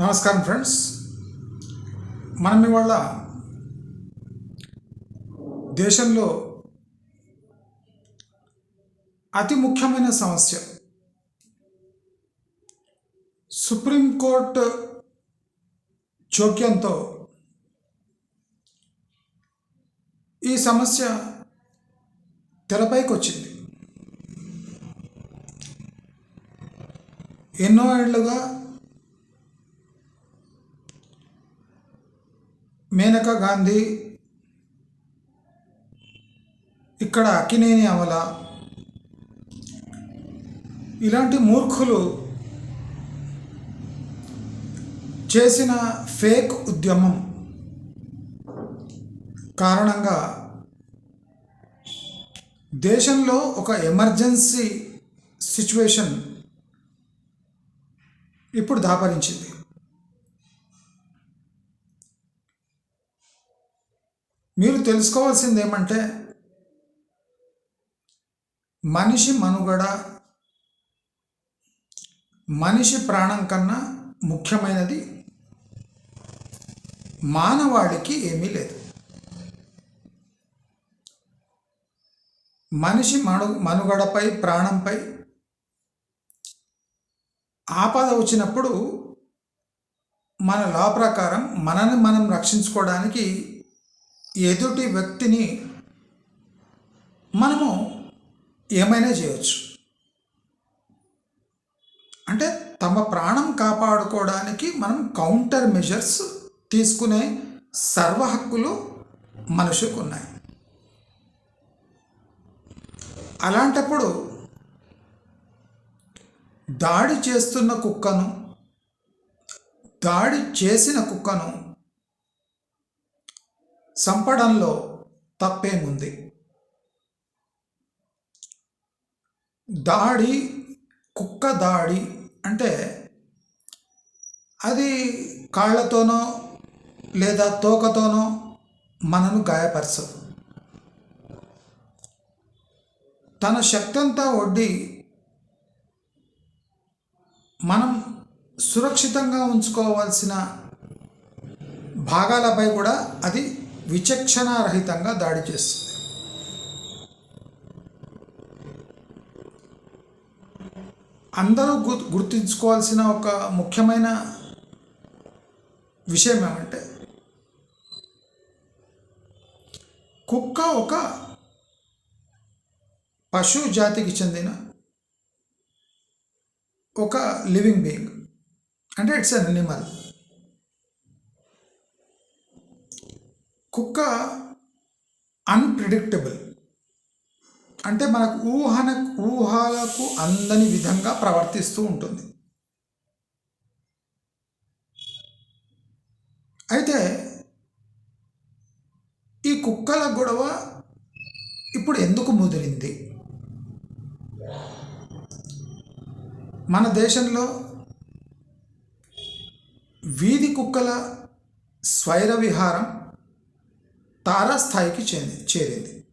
నమస్కారం ఫ్రెండ్స్. మనం ఇవాళ దేశంలో అతి ముఖ్యమైన సమస్య సుప్రీంకోర్టు జోక్యంతో ఈ సమస్య తెరపైకి వచ్చింది ఎన్నో ఏళ్ళుగా మేనకా గాంధీ ఇక్కడ అక్కినేని అమల ఇలాంటి మూర్ఖులు చేసిన ఫేక్ ఉద్యమం కారణంగా దేశంలో ఒక ఎమర్జెన్సీ సిచ్యువేషన్ ఇప్పుడు దాపరించింది. మీరు తెలుసుకోవాల్సింది ఏమంటే మనిషి మనుగడ మనిషి ప్రాణం కన్నా ముఖ్యమైనది మానవాళికి ఏమీ లేదు. మనిషి మను మనుగడపై ప్రాణంపై ఆపద వచ్చినప్పుడు మన లా ప్రకారం మనని మనం రక్షించుకోవడానికి ఎదుటి వ్యక్తిని మనము ఏమైనా చేయవచ్చు అంటే తమ ప్రాణం కాపాడుకోవడానికి మనం కౌంటర్ మెజర్స్ తీసుకునే సర్వ హక్కులు మనుషుకు ఉన్నాయి అలాంటప్పుడు దాడి చేస్తున్న కుక్కను దాడి చేసిన కుక్కను చంపడంలో తప్పేముంది? దాడి కుక్క దాడి అంటే అది కాళ్ళతోనో లేదా తోకతోనో మనను గాయపరచదు. తన శక్తి అంతా ఒడ్డి మనం సురక్షితంగా ఉంచుకోవాల్సిన భాగాలపై కూడా అది విచక్షణారహితంగా దాడి చేస్తుంది. అందరూ గుర్తుంచుకోవాల్సిన ఒక ముఖ్యమైన విషయం ఏమంటే కుక్క ఒక పశు జాతికి చెందిన ఒక లివింగ్ బీయింగ్. అంటే ఇట్స్ అన్ అనిమల్ కుక్క అన్ప్రిడిక్టబుల్ అంటే మనకు ఊహన ఊహలకు అందని విధంగా ప్రవర్తిస్తూ ఉంటుంది. అయితే ఈ కుక్కల గొడవ ఇప్పుడు ఎందుకు ముదిరింది? మన దేశంలో వీధి కుక్కల స్వైర విహారం తారాస్థాయికి చేరింది.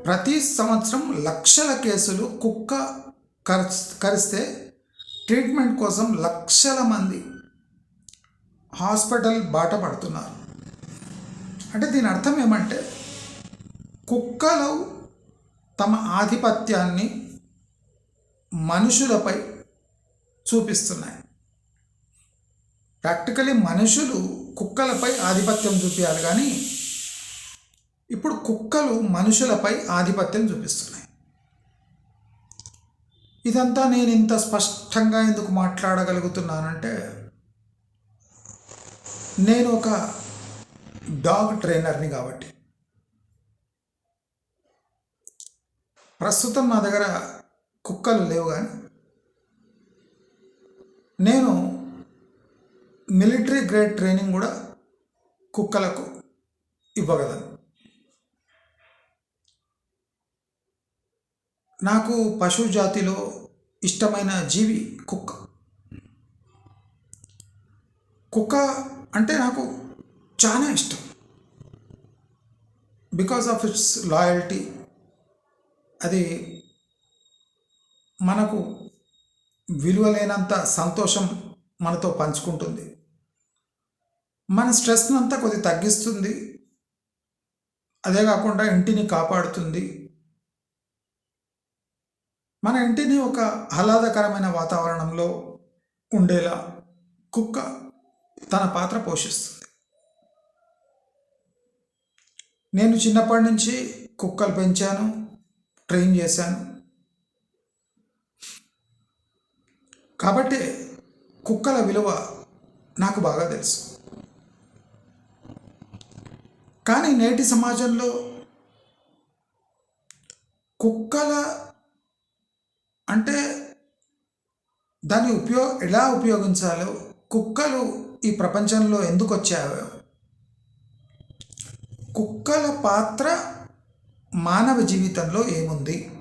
ప్రతి సంవత్సరం లక్షల కేసులు కుక్క కరిస్తే ట్రీట్మెంట్ కోసం లక్షల మంది హాస్పిటల్ బాట పడుతున్నారు. అంటే దీని అర్థం ఏమంటే కుక్కలు తమ ఆధిపత్యాన్ని మనుషులపై చూపిస్తున్నాయి. ప్రాక్టికలీ మనుషులు కుక్కలపై ఆధిపత్యం చూపించాలి కానీ ఇప్పుడు కుక్కలు మనుషులపై ఆధిపత్యం చూపిస్తున్నాయి. ఇదంతా నేను ఇంత స్పష్టంగా ఎందుకు మాట్లాడగలుగుతున్నానంటే నేను ఒక డాగ్ ట్రైనర్ని కాబట్టి. ప్రస్తుతం నా దగ్గర కుక్కలు లేవు కానీ నేను మిలిటరీ గ్రేడ్ ట్రైనింగ్ కూడా కుక్కలకు ఇవ్వగలను. నాకు పశు జాతిలో ఇష్టమైన జీవి కుక్క. కుక్క అంటే నాకు చాలా ఇష్టం. బికాస్ ఆఫ్ ఇట్స్ లాయల్టీ అది మనకు విలువలేనంత సంతోషం మనతో పంచుకుంటుంది. మన స్ట్రెస్ను అంతా కొద్ది తగ్గిస్తుంది. అదే కాకుండా ఇంటిని కాపాడుతుంది. మన ఇంటిని ఒక ఆహ్లాదకరమైన వాతావరణంలో ఉండేలా కుక్క తన పాత్ర పోషిస్తుంది. నేను చిన్నప్పటి నుంచి కుక్కలు పెంచాను ట్రైన్ చేశాను. కాబట్టి కుక్కల విలువ నాకు బాగా తెలుసు. కానీ నేటి సమాజంలో కుక్కల అంటే దాన్ని ఉపయోగ ఎలా ఉపయోగించాలో కుక్కలు ఈ ప్రపంచంలో ఎందుకు వచ్చాయో. కుక్కల పాత్ర మానవ జీవితంలో ఏముంది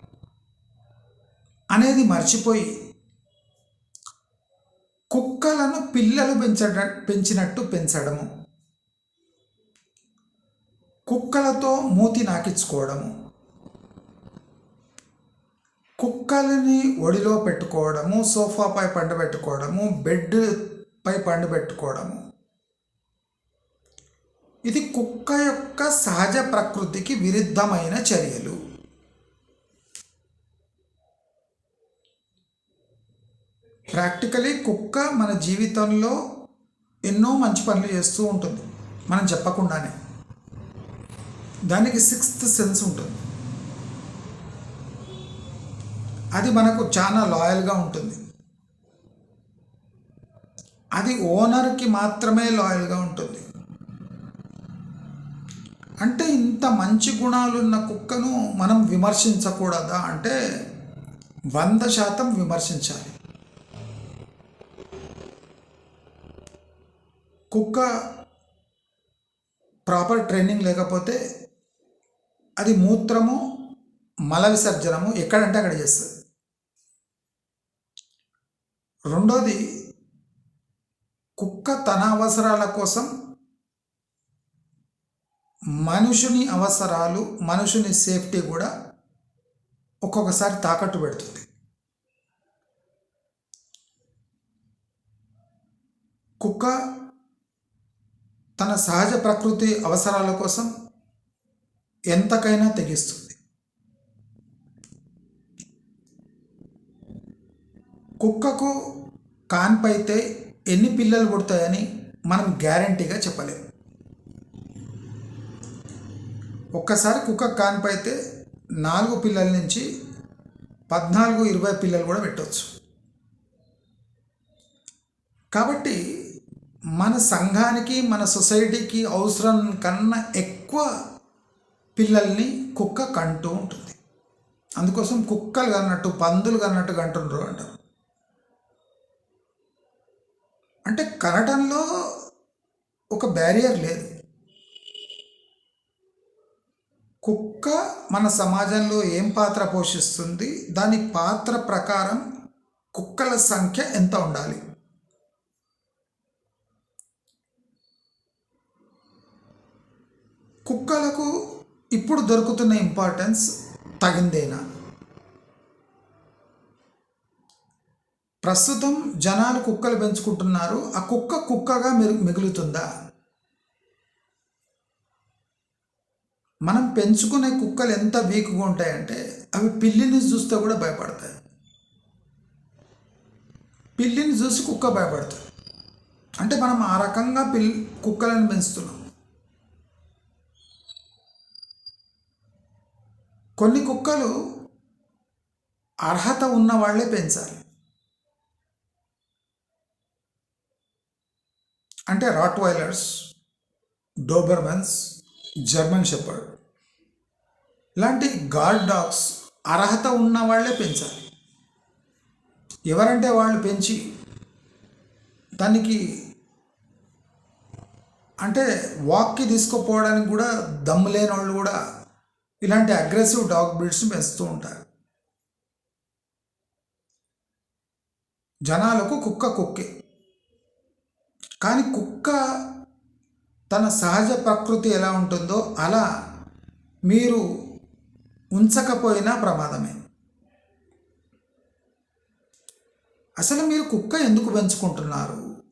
అనేది మర్చిపోయి కుక్కలను పిల్లలు పెంచడ పెంచినట్టు పెంచడము. కుక్కలతో మూతి నాకించుకోవడము. కుక్కలని ఒడిలో పెట్టుకోవడము సోఫాపై పండబెట్టుకోవడము బెడ్పై పండబెట్టుకోవడము. ఇది కుక్క యొక్క సహజ ప్రకృతికి విరుద్ధమైన చర్యలు. ప్రాక్టికలీ కుక్క మన జీవితంలో ఎన్నో మంచి పనులు చేస్తూ ఉంటుంది. మనం చెప్పకుండానే. దానికి సిక్స్త్ సెన్స్ ఉంటుంది. అది మనకు చాలా లాయల్గా ఉంటుంది. అది ఓనర్కి మాత్రమే లాయల్గా ఉంటుంది. అంటే ఇంత మంచి గుణాలున్న కుక్కను మనం విమర్శించకూడదా? అంటే వంద శాతం విమర్శించాలి. కుక్క ప్రాపర్ ట్రైనింగ్ లేకపోతే అది మూత్రము మల విసర్జనము ఎక్కడంటే అక్కడ చేస్తుంది. రెండోది కుక్క తన అవసరాల కోసం మనుషుని అవసరాలు మనుషుని సేఫ్టీ కూడా ఒక్కొక్కసారి తాకట్టు పెడుతుంది. కుక్క తన సహజ ప్రకృతి అవసరాల కోసం ఎంతకైనా తెగిస్తుంది. కుక్కకు కాన్పైతే ఎన్ని పిల్లలు పుడతాయని మనం గ్యారంటీగా చెప్పలేము ఒక్కసారి కుక్క కాన్పైతే నాలుగు పిల్లల నుంచి పద్నాలుగు ఇరవై పిల్లలు కూడా పెట్టవచ్చు కాబట్టి మన సంఘానికి మన సొసైటీకి అవసరం కన్నా ఎక్కువ పిల్లల్ని కుక్క కంటూ ఉంటుంది. అందుకోసం కుక్కలు కన్నట్టు పందులు కన్నట్టు కంటుండ్రు అంటారు అంటే కనటంలో ఒక బ్యారియర్ లేదు. కుక్క మన సమాజంలో ఏం పాత్ర పోషిస్తుంది? దాని పాత్ర ప్రకారం కుక్కల సంఖ్య ఎంత ఉండాలి? కుక్కలకు ఇప్పుడు దొరుకుతున్న ఇంపార్టెన్స్ తగిందేనా? ప్రస్తుతం జనాలు కుక్కలు పెంచుకుంటున్నారు. ఆ కుక్క కుక్కగా మిగులుతుందా? మనం పెంచుకునే కుక్కలు ఎంత వీక్గా ఉంటాయంటే అవి పిల్లిని చూస్తే కూడా భయపడతాయి. పిల్లిని చూసి కుక్క భయపడుతుంది. అంటే మనం ఆ రకంగా పిల్ కుక్కలను పెంచుతున్నాం. కొన్ని కుక్కలు అర్హత ఉన్న వాళ్ళే పెంచాలి. అంటే రాట్వైలర్స్ డోబర్మన్స్ జర్మన్ షెపర్డ్. లాంటి గార్డ్ డాగ్స్ అర్హత ఉన్న వాళ్ళే పెంచాలి. ఎవరంటే వాళ్ళు పెంచి దానికి అంటే వాక్కి తీసుకుపోవడానికి కూడా దమ్ము లేని వాళ్ళు కూడా ఇలాంటి అగ్రెసివ్ డాగ్ బ్రీడ్స్ని పెంచుతూ ఉంటారు. జనాలకు కుక్క కుక్కే. కానీ కుక్క తన సహజ ప్రకృతి ఎలా ఉంటుందో అలా మీరు ఉంచకపోయినా ప్రమాదమే. అసలు మీరు కుక్క ఎందుకు పెంచుకుంటున్నారు?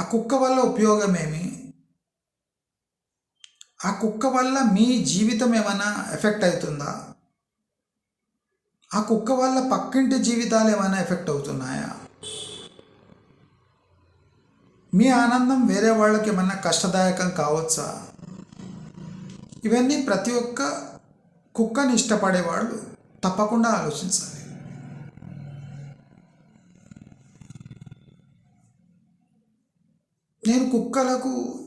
ఆ కుక్క వల్ల ఉపయోగమేమి ఆ కుక్క వల్ల మీ జీవితం ఏమైనా ఎఫెక్ట్ అవుతుందా? ఆ కుక్క వల్ల పక్కింటి జీవితాలు ఏమైనా ఎఫెక్ట్ అవుతున్నాయా? మీ ఆనందం వేరే వాళ్ళకి ఏమైనా కష్టదాయకం కావచ్చా? ఇవన్నీ ప్రతి ఒక్క కుక్కని ఇష్టపడేవాళ్ళు తప్పకుండా ఆలోచించాలి. నేను కుక్కలకు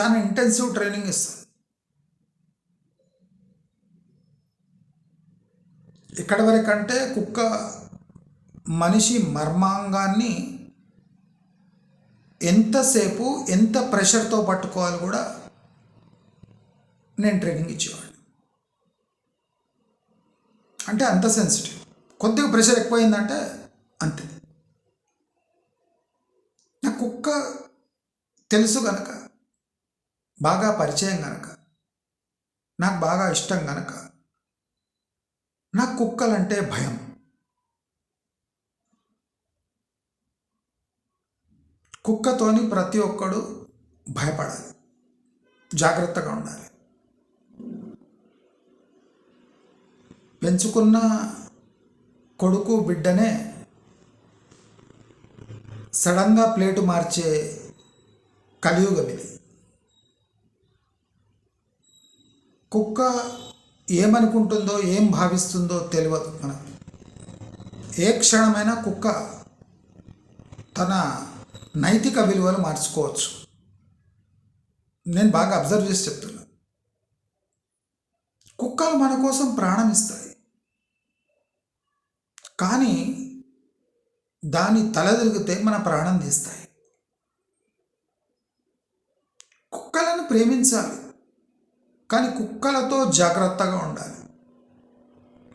చాలా ఇంటెన్సివ్ ట్రైనింగ్ ఇస్తుంది ఇక్కడ వరకంటే కుక్క మనిషి మర్మాంగాన్ని ఎంతసేపు ఎంత ప్రెషర్తో పట్టుకోవాలి కూడా నేను ట్రైనింగ్ ఇచ్చేవాడిని. అంటే అంత సెన్సిటివ్ కొద్దిగా ప్రెషర్ ఎక్కువైందంటే అంతే. నా కుక్క తెలుసు కనుక బాగా పరిచయం గనక. నాకు బాగా ఇష్టం గనక. నాకు కుక్కలంటే భయం. కుక్కతోని ప్రతి ఒక్కడు భయపడాలి. జాగ్రత్తగా ఉండాలి. పెంచుకున్న కొడుకు బిడ్డనే సడన్గా ప్లేటు మార్చే కలియుగం ఇది కుక్క ఏమనుకుంటుందో ఏం భావిస్తుందో తెలియదు మనకు. ఏ క్షణమైనా కుక్క తన నైతిక విలువలు మార్చుకోవచ్చు. నేను బాగా అబ్జర్వ్ చేసి చెప్తున్నా. కుక్కలు మన కోసం ప్రాణం ఇస్తాయి. కానీ దాని తలదిరిగితే మన ప్రాణం తీస్తాయి. కుక్కలను ప్రేమించాలి. కానీ కుక్కలతో జాగ్రత్తగా ఉండాలి.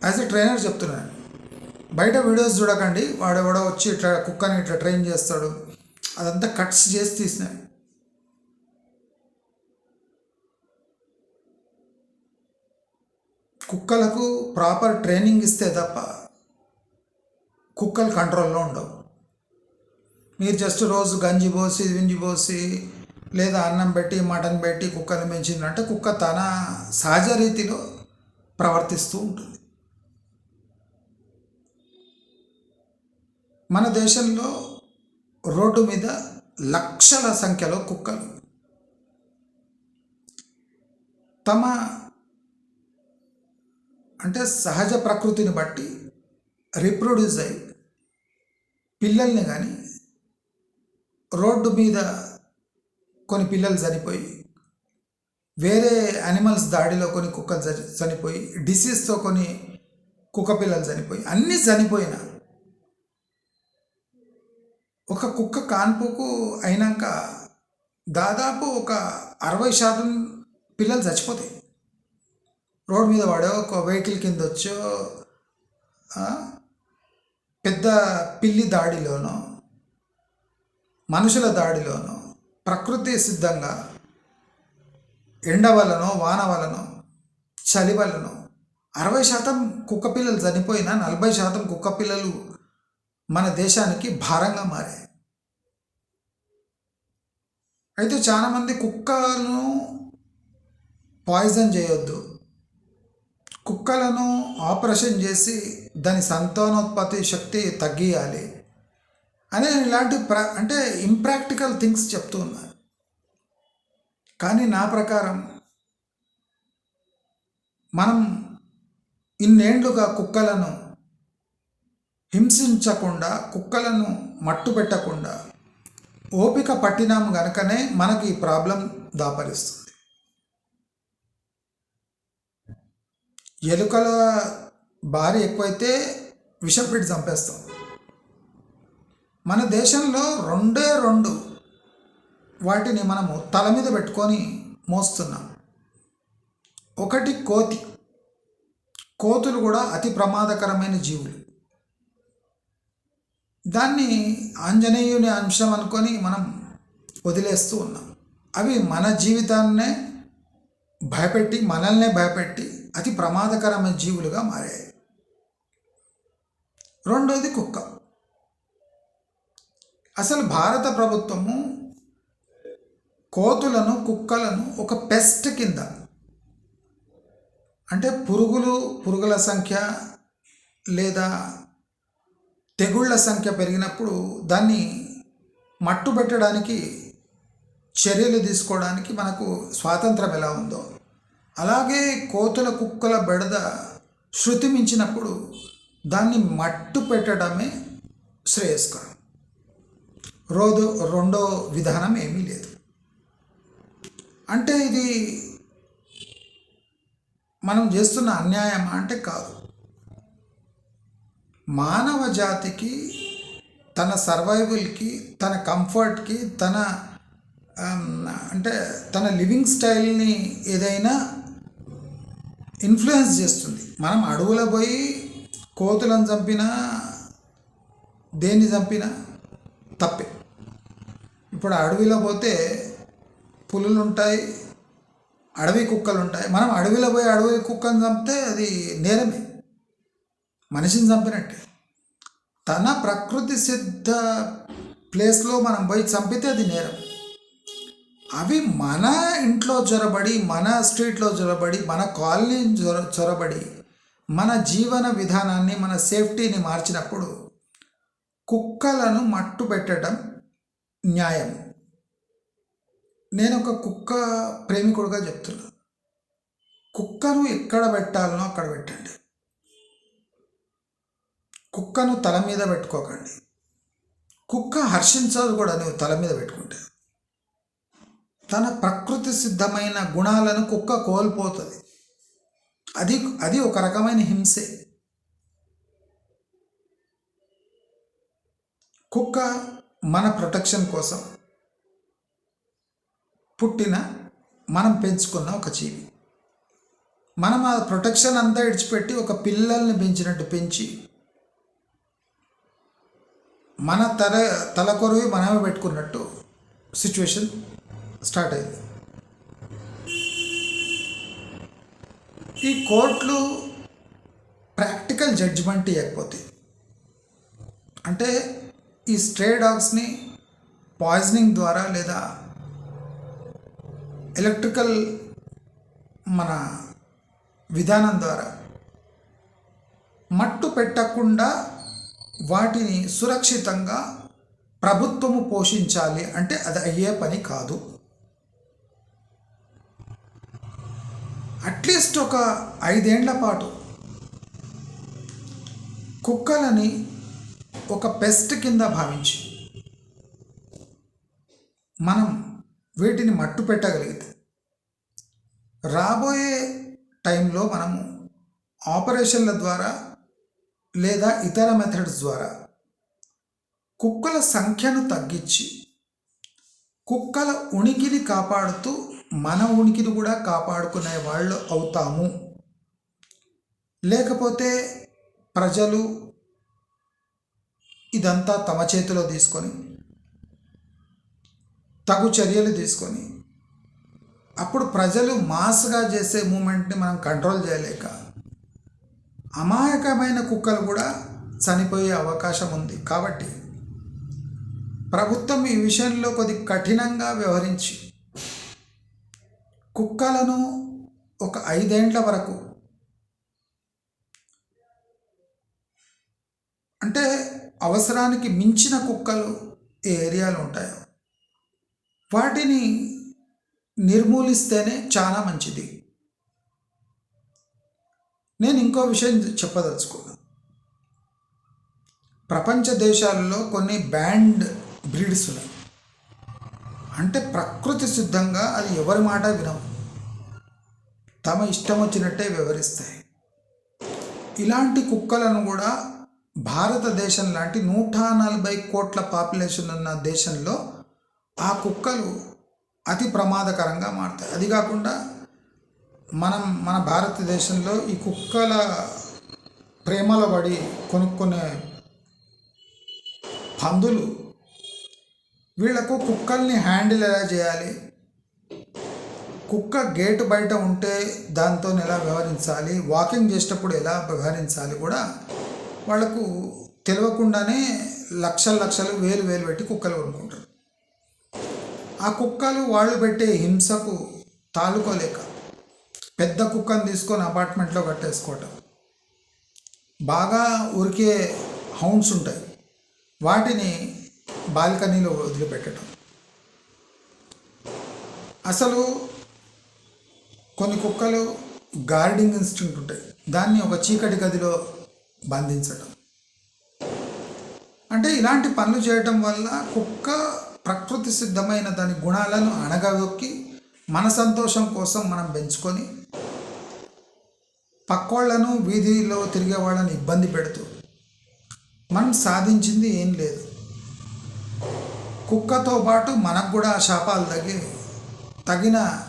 యాజ్ ఎ ట్రైనర్ చెప్తున్నాను. బయట వీడియోస్ చూడకండి. వాడెవడో వచ్చి ఇట్లా కుక్కని ఇట్లా ట్రైన్ చేస్తాడు. అదంతా కట్స్ చేసి తీసినాయి కుక్కలకు ప్రాపర్ ట్రైనింగ్ ఇస్తే తప్ప కుక్కలు కంట్రోల్లో ఉండవు. మీరు జస్ట్ రోజు గంజి పోసి వింజి పోసి లేదా అన్నం పెట్టి మటన్ పెట్టి కుక్కని పెంచిందంటే కుక్క తన సహజ రీతిలో ప్రవర్తిస్తూ ఉంటుంది. మన దేశంలో రోడ్డు మీద లక్షల సంఖ్యలో కుక్కలు తమ అంటే సహజ ప్రకృతిని బట్టి రిప్రొడ్యూస్ అయ్యి పిల్లల్ని కానీ రోడ్డు మీద కొన్ని పిల్లలు చనిపోయి వేరే యానిమల్స్ దాడిలో కొన్ని కుక్కలు చని చనిపోయి డిసీజ్తో కొన్ని కుక్క పిల్లలు చనిపోయి అన్నీ చనిపోయిన ఒక కుక్క కాన్పుకు అయినాక దాదాపు ఒక అరవై శాతం పిల్లలు చచ్చిపోతాయి. రోడ్ మీద వాడో ఒక వెహికల్ కింద వచ్చో పెద్ద పిల్లి దాడిలోనో మనుషుల దాడిలోనో ప్రకృతి సిద్ధంగా ఎండ వలనో వాన వలనో చలి వలనో అరవై శాతం కుక్క పిల్లలు చనిపోయినా నలభై శాతం కుక్క పిల్లలు మన దేశానికి భారంగా మారాయి. అయితే చాలామంది కుక్కలను పాయిజన్ చేయొద్దు. కుక్కలను ఆపరేషన్ చేసి దాని సంతానోత్పత్తి శక్తి తగ్గియాలి. అనే ఇలాంటి ప్ర అంటే ఇంప్రాక్టికల్ థింగ్స్ చెప్తూ ఉన్నారు. కానీ నా ప్రకారం మనం ఇన్నేండ్లుగా కుక్కలను హింసించకుండా కుక్కలను మట్టు పెట్టకుండా ఓపిక పట్టినాం గనకనే మనకి ఈ ప్రాబ్లం దాపరిస్తుంది. ఎలుకల భారీ ఎక్కువైతే విషపెట్టి చంపేస్తాం. మన దేశంలో రెండే రెండు వాటిని మనము తల మీద పెట్టుకొని మోస్తున్నాం. ఒకటి కోతి. కోతులు కూడా అతి ప్రమాదకరమైన జీవులు. దాన్ని ఆంజనేయుని అంశం అనుకొని మనం వదిలేస్తూ ఉన్నాం. అవి మన జీవితాన్నే భయపెట్టి మనల్నే భయపెట్టి అతి ప్రమాదకరమైన జీవులుగా మారాయి. రెండోది కుక్క. అసలు భారత ప్రభుత్వము కోతులను కుక్కలను ఒక పెస్ట్ కింద అంటే పురుగులు పురుగుల సంఖ్య లేదా తెగుళ్ళ సంఖ్య పెరిగినప్పుడు దాన్ని మట్టు పెట్టడానికి చర్యలు తీసుకోవడానికి మనకు స్వాతంత్రం ఎలా ఉందో. అలాగే కోతుల కుక్కల బెడద శృతి మించినప్పుడు దాన్ని మట్టు పెట్టడమే శ్రేయస్కరం. రోదు రెండో విధానం ఏమీ లేదు. అంటే ఇది మనం చేస్తున్న అన్యాయమా అంటే కాదు. మానవ జాతికి తన సర్వైవల్కి తన కంఫర్ట్కి తన అంటే తన లివింగ్ స్టైల్ని ఏదైనా ఇన్ఫ్లుయెన్స్ చేస్తుంది. మనం అడవుల పోయి కోతులను చంపినా దేన్ని చంపినా తప్పే. ఇప్పుడు అడవిలో పోతే పులులు ఉంటాయి అడవి కుక్కలు ఉంటాయి మనం అడవిలో పోయి అడవి కుక్కను చంపితే అది నేరమే. మనిషిని చంపినట్టే. తన ప్రకృతి సిద్ధ ప్లేస్లో మనం పోయి చంపితే అది నేరం. అవి మన ఇంట్లో చొరబడి మన స్ట్రీట్లో చొరబడి మన కాలనీ చొర చొరబడి మన జీవన విధానాన్ని మన సేఫ్టీని మార్చినప్పుడు కుక్కలను మట్టు పెట్టడం న్యాయం. నేను ఒక కుక్క ప్రేమికుడుగా చెప్తున్నా. కుక్కను ఎక్కడ పెట్టాలనో అక్కడ పెట్టండి. కుక్కను తల మీద పెట్టుకోకండి. కుక్క హర్షించదు కూడా నువ్వు తల మీద పెట్టుకుంటే. తన ప్రకృతి సిద్ధమైన గుణాలను కుక్క కోల్పోతుంది. అది అది ఒక రకమైన హింసే. కుక్క మన ప్రొటెక్షన్ కోసం పుట్టిన మనం పెంచుకున్న ఒక జీవి. మనం ఆ ప్రొటెక్షన్ అంతా ఇడిచిపెట్టి ఒక పిల్లల్ని పెంచినట్టు పెంచి మన తల తలకొరవి మనమే పెట్టుకున్నట్టు సిచ్యువేషన్ స్టార్ట్ అయింది. ఈ కోర్టులు ప్రాక్టికల్ జడ్జిమెంట్ ఇవ్వకపోతే అంటే ఈ స్ట్రే డాగ్స్ని పాయిజనింగ్ ద్వారా లేదా ఎలక్ట్రికల్ మన విధానం ద్వారా మట్టు పెట్టకుండా వాటిని సురక్షితంగా ప్రభుత్వము పోషించాలి అంటే అది అయ్యే పని కాదు. అట్లీస్ట్ ఒక ఐదేండ్ల పాటు కుక్కలని ఒక పెస్ట్ కింద భావించి మనం వీటిని మట్టు పెట్టగలిగితే రాబోయే టైంలో మనము ఆపరేషన్ల ద్వారా లేదా ఇతర మెథడ్స్ ద్వారా కుక్కల సంఖ్యను తగ్గించి కుక్కల ఉనికిని కాపాడుతూ మన ఉనికిని కూడా కాపాడుకునే వాళ్ళు అవుతాము. లేకపోతే ప్రజలు ఇదంతా తమ చేతిలో తీసుకొని తగు చర్యలు తీసుకొని అప్పుడు ప్రజలు మాస్గా చేసే మూమెంట్ని మనం కంట్రోల్ చేయలేక అమాయకమైన కుక్కలు కూడా చనిపోయే అవకాశం ఉంది. కాబట్టి ప్రభుత్వం ఈ విషయంలో కొద్ది కఠినంగా వ్యవహరించి కుక్కలను ఒక ఐదేండ్ల వరకు అంటే అవసరానికి మించిన కుక్కలు ఏ ఏరియాలో ఉంటాయో. వాటిని నిర్మూలిస్తేనే చాలా మంచిది. నేను ఇంకో విషయం చెప్పదలుచుకున్నాను ప్రపంచ దేశాలలో కొన్ని బ్యాండ్ బ్రీడ్స్ ఉన్నాయి. అంటే ప్రకృతి సిద్ధంగా అది ఎవరి మాట వినవు. తమ ఇష్టం వచ్చినట్టే వివరిస్తాయి ఇలాంటి కుక్కలను కూడా భారతదేశం లాంటి నూట నలభై కోట్ల పాపులేషన్ ఉన్న దేశంలో ఆ కుక్కలు అతి ప్రమాదకరంగా మారుతాయి. అది కాకుండా మనం మన భారతదేశంలో ఈ కుక్కల ప్రేమలో పడి కొనుక్కునే పందులు వీళ్ళకు కుక్కల్ని హ్యాండిల్ ఎలా చేయాలి? కుక్క గేటు బయట ఉంటే దాంతో ఎలా వ్యవహరించాలి? వాకింగ్ చేసేటప్పుడు ఎలా వ్యవహరించాలి కూడా వాళ్ళకు తెలియకుండానే లక్షలు లక్షలు వేలు వేలు పెట్టి కుక్కలు కొనుక్కుంటారు. ఆ కుక్కలు వాళ్ళు పెట్టే హింసకు తాలుకోలేక పెద్ద కుక్కను తీసుకొని అపార్ట్మెంట్లో కట్టేసుకోవటం. బాగా ఉరికే హౌండ్స్ ఉంటాయి. వాటిని బాల్కనీలో వదిలిపెట్టడం. అసలు కొన్ని కుక్కలు గార్డింగ్ ఇన్స్టింక్ట్ ఉంటాయి. దాన్ని ఒక చీకటి గదిలో బంధించడం అంటే ఇలాంటి పనులు చేయటం వల్ల కుక్క ప్రకృతి సిద్ధమైన దాని గుణాలను అణగదొక్కి మన సంతోషం కోసం మనం పెంచుకొని పక్కోళ్ళను వీధిలో తిరిగే వాళ్ళని ఇబ్బంది పెడుతూ మనం సాధించింది ఏం లేదు. కుక్కతో పాటు మనకు కూడా ఆ శాపాలు తగి తగిన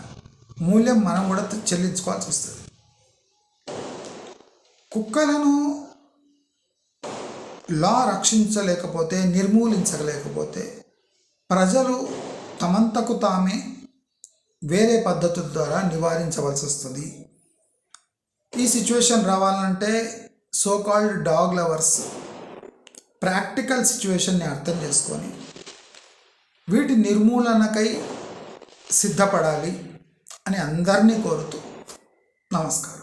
మూల్యం మనం కూడా చెల్లించుకోవాల్సి వస్తుంది. కుక్కలను లా రక్షించలేకపోతే నిర్మూలించలేకపోతే ప్రజలు తమంతకు తామే వేరే పద్ధతుల ద్వారా నివారించవలసి వస్తుంది. ఈ సిచ్యువేషన్ రావాలంటే so called dog lovers practical సిచ్యువేషన్ని అర్థం చేసుకొని వీటి నిర్మూలనకై సిద్ధపడాలి అని అందరినీ కోరుతూ నమస్కారం.